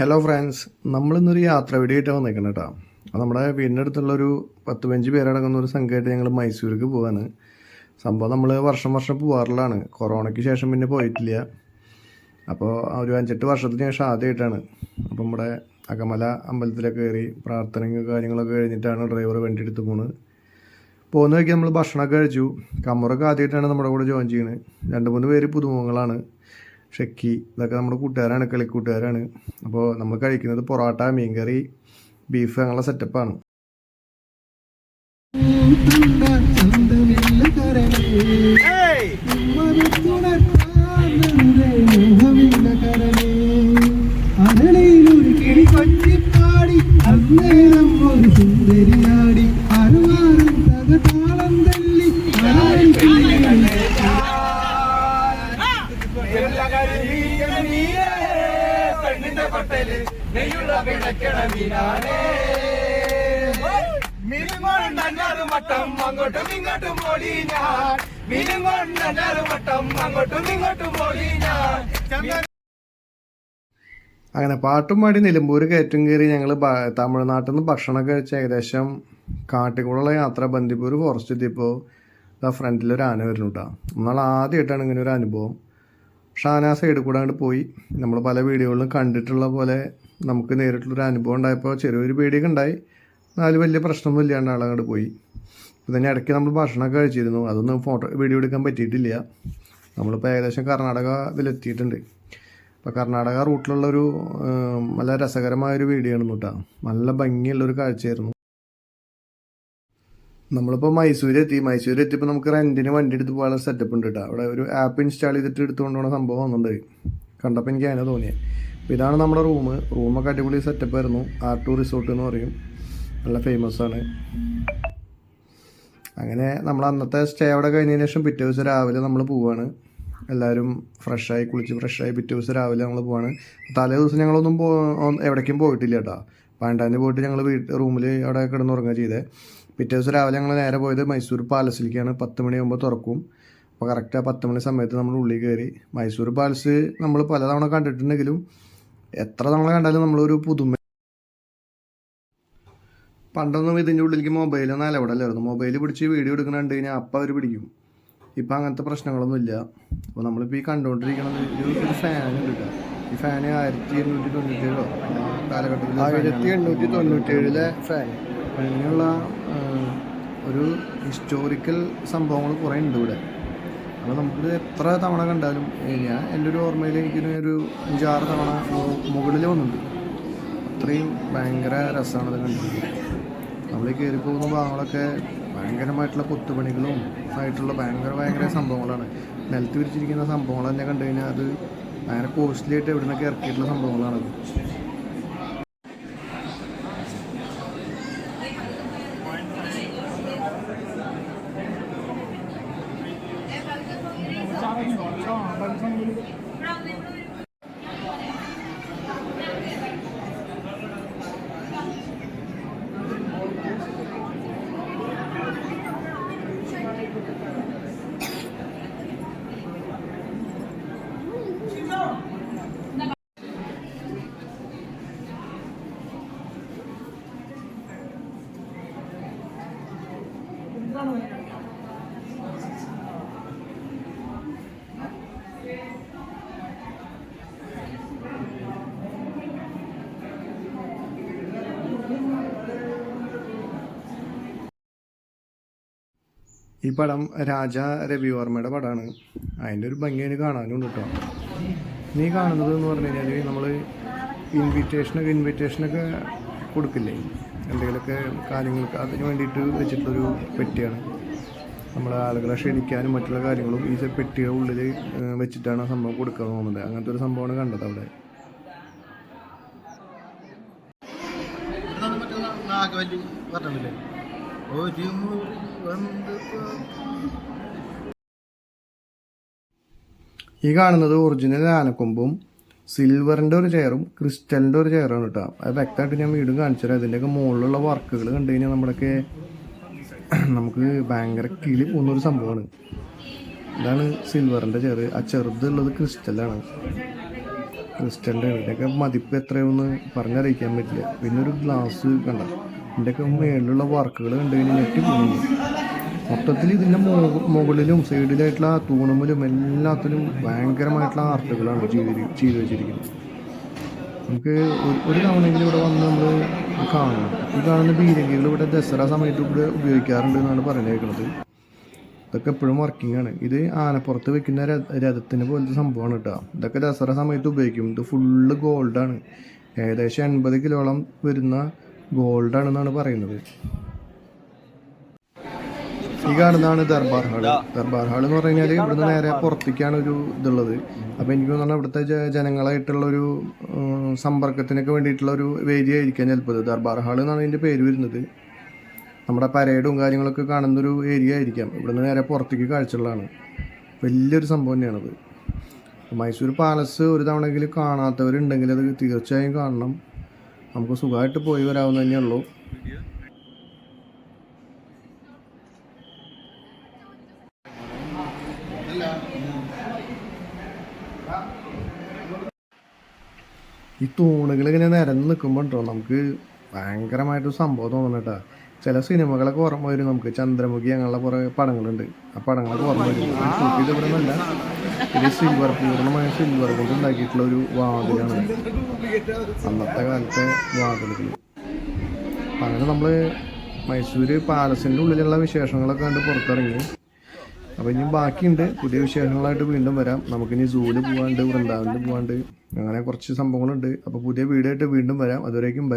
Hello friends നമ്മളിന്നൊരു യാത്ര video ആയിട്ടാണ് വന്നേക്കണം കേട്ടോ അപ്പോൾ നമ്മുടെ വീടിന്റെ അടുത്തുള്ളൊരു പത്ത് പഞ്ച് പേരടങ്ങുന്ന ഒരു സംഘമായിട്ട് ഞങ്ങൾ മൈസൂർക്ക് പോവാണ്. സംഭവം നമ്മൾ വർഷം വർഷം പോകാറുള്ളതാണ് കൊറോണയ്ക്ക് ശേഷം പിന്നെ പോയിട്ടില്ല. അപ്പോൾ ഒരു അഞ്ചെട്ട് വർഷത്തിന് ശേഷം ആദ്യമായിട്ടാണ് അപ്പോൾ നമ്മുടെ അകമല അമ്പലത്തിലൊക്കെ കയറി പ്രാർത്ഥനയും കാര്യങ്ങളൊക്കെ കഴിഞ്ഞിട്ടാണ് ഡ്രൈവർ വണ്ടി എടുത്ത് പോകുന്നത് പോകുന്ന വഴിക്ക് നമ്മൾ ഭക്ഷണമൊക്കെ കഴിച്ചു. കമ്മറൊക്കെ ആദ്യമായിട്ടാണ് നമ്മുടെ കൂടെ ജോയിൻ ചെയ്യുന്നത് രണ്ട് മൂന്ന് പേര് പുതുമുഖങ്ങളാണ്. ഷെക്കി ഇതൊക്കെ നമ്മുടെ കൂട്ടുകാരാണ് കളിക്കൂട്ടുകാരാണ്. അപ്പോൾ നമ്മൾ കഴിക്കുന്നത് പൊറോട്ട മീൻകറി ബീഫ് അങ്ങനെയുള്ള സെറ്റപ്പാണ് മട്ടം അങ്ങോട്ടും ഇങ്ങോട്ടും ഓടി ഞാൻ മീനും കൊണ്ടൊരു മട്ടം അങ്ങോട്ടും ഇങ്ങോട്ടും ഓടി ഞാൻ അങ്ങനെ പാട്ടും പാടി നിലമ്പൂർ കയറ്റും കയറി ഞങ്ങൾ തമിഴ്നാട്ടിൽ നിന്ന് ഭക്ഷണമൊക്കെ കഴിച്ച് ഏകദേശം കാട്ടിക്കുള്ള യാത്ര ബന്ദിപ്പൂർ ഫോറസ്റ്റ് എത്തിയപ്പോൾ ഫ്രണ്ടിൽ ഒരു ആന വരുന്നുണ്ടാ നമ്മൾ ആദ്യമായിട്ടാണ് ഇങ്ങനെ ഒരു അനുഭവം. ആ സൈഡിൽ കൂടെ അങ്ങോട്ട് പോയി. നമ്മൾ പല വീഡിയോകളിലും കണ്ടിട്ടുള്ള പോലെ നമുക്ക് നേരിട്ടുള്ളൊരു അനുഭവം ഉണ്ടായപ്പോൾ ചെറിയൊരു പേടിയൊക്കെ ഉണ്ടായി. നാല് വലിയ പ്രശ്നമൊന്നും ഇല്ലാണ്ട് ആളങ്ങോട്ട് പോയി. പിന്നെ ഇടയ്ക്ക് നമ്മൾ ഭക്ഷണമൊക്കെ കഴിച്ചിരുന്നു. അതൊന്നും ഫോട്ടോ വീഡിയോ എടുക്കാൻ പറ്റിയിട്ടില്ല. നമ്മളിപ്പോൾ ഏകദേശം കർണാടക ഇതിലെത്തിയിട്ടുണ്ട്. അപ്പോൾ കർണാടക റൂട്ടിലുള്ളൊരു നല്ല രസകരമായൊരു വീഡിയോ ആണ് കേട്ടോ നല്ല ഭംഗിയുള്ളൊരു കാഴ്ചയായിരുന്നു. നമ്മളിപ്പോൾ മൈസൂർ എത്തിയപ്പോൾ നമുക്ക് റെന്റിന് വണ്ടി എടുത്ത് പോകാനുള്ള സെറ്റപ്പ് ഉണ്ട് കേട്ടോ അവിടെ ഒരു ആപ്പ് ഇൻസ്റ്റാൾ ചെയ്തിട്ട് എടുത്തുകൊണ്ട് പോകുന്ന സംഭവം വന്നിട്ടുണ്ട് കണ്ടപ്പോൾ എനിക്ക് അതിനെ തോന്നിയത് അപ്പോൾ ഇതാണ് നമ്മുടെ റൂം റൂമൊക്കെ അടിപൊളി സെറ്റപ്പ് ആയിരുന്നു. ആർ ടു റിസോർട്ട് എന്ന് പറയും. നല്ല ഫേമസ് ആണ്. അങ്ങനെ നമ്മൾ അന്നത്തെ സ്റ്റേ അവിടെ കഴിഞ്ഞതിന് ശേഷം പിറ്റേ ദിവസം രാവിലെ നമ്മൾ പോവാണ്. എല്ലാവരും ഫ്രഷായി കുളിച്ച് ഫ്രഷായി പിറ്റേ ദിവസം രാവിലെ നമ്മൾ പോവാണ്. തലേ ദിവസം ഞങ്ങളൊന്നും പോ എവിടേക്കും പോയിട്ടില്ല കേട്ടോ പാണ്ടാന് പോയിട്ട് ഞങ്ങൾ വീട്ട് റൂമിൽ അവിടെ കിടന്നുറങ്ങുക ചെയ്തേ. പിറ്റേ ദിവസം രാവിലെ ഞങ്ങൾ നേരെ പോയത് മൈസൂർ പാലസിലേക്കാണ്. പത്ത് മണിയാകുമ്പോൾ തുറക്കും. അപ്പോൾ കറക്റ്റ് ആ പത്ത് മണി സമയത്ത് നമ്മൾ ഉള്ളിൽ കയറി. മൈസൂർ പാലസ് നമ്മൾ പലതവണ കണ്ടിട്ടുണ്ടെങ്കിലും എത്ര തവണ കണ്ടാലും നമ്മളൊരു പുതുമ പണ്ടൊന്നും ഇതിന്റെ ഉള്ളിലേക്ക് മൊബൈലൊന്നും അലവിടല്ലായിരുന്നു. മൊബൈൽ പിടിച്ച് വീഡിയോ എടുക്കുന്ന കണ്ടു കഴിഞ്ഞാൽ അപ്പം അവർ പിടിക്കും. ഇപ്പം അങ്ങനത്തെ പ്രശ്നങ്ങളൊന്നുമില്ല. അപ്പോൾ നമ്മളിപ്പോൾ ഈ കണ്ടുകൊണ്ടിരിക്കണത് ഒരു ഫാൻ ഉണ്ട് കേട്ടോ. ഈ ഫാന് ആയിരത്തി എണ്ണൂറ്റി തൊണ്ണൂറ്റേഴോ കാലഘട്ടത്തിൽ ആയിരത്തി എണ്ണൂറ്റി തൊണ്ണൂറ്റേഴിലെ ഫാൻ അങ്ങനെയുള്ള ഒരു ഹിസ്റ്റോറിക്കൽ സംഭവങ്ങൾ കുറേ ഉണ്ട് ഇവിടെ. അപ്പോൾ നമുക്ക് എത്ര തവണ കണ്ടാലും ഞാൻ എന്റെ ഒരു ഓർമ്മയിൽ എനിക്കൊരു ഒരു അഞ്ചാറ് തവണ മുകളിൽ വന്നിട്ടുണ്ട്. അത്രയും ഭയങ്കര രസമാണ് അത് കണ്ടിട്ട് നമ്മൾ കയറി പോകുന്ന ഭാഗങ്ങളൊക്കെ ഭയങ്കരമായിട്ടുള്ള കൊത്തുപണികളും ആയിട്ടുള്ള ഭയങ്കര ഭയങ്കര സംഭവങ്ങളാണ്. നിലത്ത് വിരിച്ചിരിക്കുന്ന സംഭവങ്ങൾ തന്നെ കണ്ടു കഴിഞ്ഞാൽ അത് ഭയങ്കര കോസ്റ്റ്ലി ആയിട്ട് എവിടെ നിന്നൊക്കെ ഇറക്കിയിട്ടുള്ള സംഭവങ്ങളാണത്. ഈ പടം രാജ രവിവർമ്മയുടെ പടമാണ്. അതിന്റെ ഒരു ഭംഗിയാണ് കാണാനും കേട്ടോ. നീ കാണുന്നത് എന്ന് പറഞ്ഞു കഴിഞ്ഞാൽ നമ്മൾ ഇൻവിറ്റേഷനൊക്കെ ഇൻവിറ്റേഷനൊക്കെ കൊടുക്കില്ലേ? എന്തെങ്കിലുമൊക്കെ കാര്യങ്ങൾക്ക് അതിന് വേണ്ടിയിട്ട് വെച്ചിട്ടുള്ളൊരു പെട്ടിയാണ്. നമ്മൾ ആളുകളെ ക്ഷണിക്കാനും മറ്റുള്ള കാര്യങ്ങളും ഈ പെട്ടിയുടെ ഉള്ളിൽ വെച്ചിട്ടാണ് ആ സംഭവം കൊടുക്കാൻ തോന്നുന്നത് അങ്ങനത്തെ ഒരു സംഭവമാണ് കണ്ടത് അവിടെ. പറഞ്ഞില്ലേ? ഒരു ഈ കാണുന്നത് ഒറിജിനൽ ആനക്കൊമ്പും സിൽവറിന്റെ ഒരു ചെയറും ക്രിസ്റ്റലിന്റെ ഒരു ചെയറാണ് കേട്ടോ അത് വ്യക്തമായിട്ട് ഞാൻ വീടും കാണിച്ചു തരാം ഇതിന്റെയൊക്കെ മുകളിലുള്ള വർക്കുകൾ കണ്ടു കഴിഞ്ഞാൽ നമ്മുടെയൊക്കെ നമുക്ക് ഭയങ്കര കിളി പോകുന്നൊരു സംഭവമാണ്. ഇതാണ് സിൽവറിന്റെ ചെയർ ആ ചെറുതുള്ളത് ക്രിസ്റ്റലാണ് ക്രിസ്റ്റലിന്റെ ഇതിന്റെയൊക്കെ മതിപ്പ് എത്രയൊന്ന് പറഞ്ഞറിയിക്കാൻ പറ്റില്ല. പിന്നെ ഒരു ഗ്ലാസ് കണ്ട. ഇതിന്റെയൊക്കെ മുകളിലുള്ള വർക്കുകൾ കണ്ടു കഴിഞ്ഞാൽ ഞെട്ടി പോകുന്നു. മൊത്തത്തിൽ ഇതിന്റെ മുകളിലും സൈഡിലായിട്ടുള്ള തൂണുമ്പിലും എല്ലാത്തിലും ഭയങ്കരമായിട്ടുള്ള ആർട്ടുകളാണ് ചെയ്ത് വെച്ചിരിക്കുന്നത്. നമുക്ക് ഒരു- തവണയെങ്കിലും ഇവിടെ വന്ന് നമ്മൾ കാണണം. ഈ കാണുന്ന ബീരങ്കികൾ ഇവിടെ ദസറ സമയത്ത് ഇവിടെ ഉപയോഗിക്കാറുണ്ട് എന്നാണ് പറഞ്ഞേക്കുന്നത് ഇതൊക്കെ എപ്പോഴും വർക്കിംഗ് ആണ്. ഇത് ആനപ്പുറത്ത് വെക്കുന്ന രഥ- രഥത്തിന് പോലത്തെ സംഭവമാണ് കേട്ടോ. ഇതൊക്കെ ദസറ സമയത്ത് ഉപയോഗിക്കും. ഇത് ഫുള്ള് ഗോൾഡാണ് ഏകദേശം എൺപത് കിലോളം വരുന്ന ഗോൾഡാണെന്നാണ് പറയുന്നത്. ഈ കാണുന്നതാണ് ദർബാർ ഹാൾ ദർബാർ ഹാൾ എന്ന് പറഞ്ഞു കഴിഞ്ഞാൽ ഇവിടുന്ന് നേരെ പുറത്തേക്കാണ് ഒരു ഇതുള്ളത്. അപ്പോൾ എനിക്ക് തോന്നുന്നു ഇവിടുത്തെ ജനങ്ങളായിട്ടുള്ള ഒരു സമ്പർക്കത്തിനൊക്കെ വേണ്ടിയിട്ടുള്ള ഒരു വേദി ആയിരിക്കാം ചിലപ്പോൾ ഇത്. ദർബാർ ഹാൾ എന്നാണ് ഇതിന്റെ പേര് വരുന്നത്. നമ്മുടെ പരേഡും കാര്യങ്ങളൊക്കെ കാണുന്നൊരു ഏരിയ ആയിരിക്കാം ഇവിടുന്ന് നേരെ പുറത്തേക്ക് കാഴ്ചകളാണ്. വലിയൊരു സംഭവം തന്നെയാണത് മൈസൂർ പാലസ് ഒരു തവണയെങ്കിലും കാണാത്തവരുണ്ടെങ്കിൽ അത് തീർച്ചയായും കാണണം. നമുക്ക് സുഖമായിട്ട് പോയി വരാവുന്ന തന്നെയുള്ളൂ. ഈ തൂണുകൾ ഇങ്ങനെ നിരന്ന് നിൽക്കുമ്പോൾ ഉണ്ടോ? നമുക്ക് ഭയങ്കരമായിട്ട് സംഭവം തോന്നണം കേട്ടോ. ചില സിനിമകളൊക്കെ ഓർമ്മ വരും. നമുക്ക് ചന്ദ്രമുഖി അങ്ങനെയുള്ള കുറേ പടങ്ങളുണ്ട്. ആ പടങ്ങളൊക്കെ ഓർമ്മ വരും. ഷൂട്ട് ചെയ്ത് ഇവിടെ നിന്നല്ല ഇത് സിൽവർ പൂർണമായ സിൽവർ കൊണ്ട് ഉണ്ടാക്കിയിട്ടുള്ള ഒരു വാതിലാണ്. അന്നത്തെ കാലത്തെ വാതിലുകൾ. അങ്ങനെ നമ്മൾ മൈസൂർ പാലസിന്റെ ഉള്ളിലുള്ള വിശേഷങ്ങളൊക്കെ കണ്ട് പുറത്തിറങ്ങി. അപ്പോൾ ഇനി ബാക്കിയുണ്ട്. പുതിയ വിശേഷങ്ങളായിട്ട് വീണ്ടും വരാം. നമുക്കിനി സൂവിൽ പോകാണ്ട് വൃന്ദാവനിൽ പോകാണ്ട് അങ്ങനെ കുറച്ച് സംഭവങ്ങളുണ്ട്. അപ്പോൾ പുതിയ വീഡിയോ ആയിട്ട് വീണ്ടും വരാം. അതുവരേക്കും ബൈ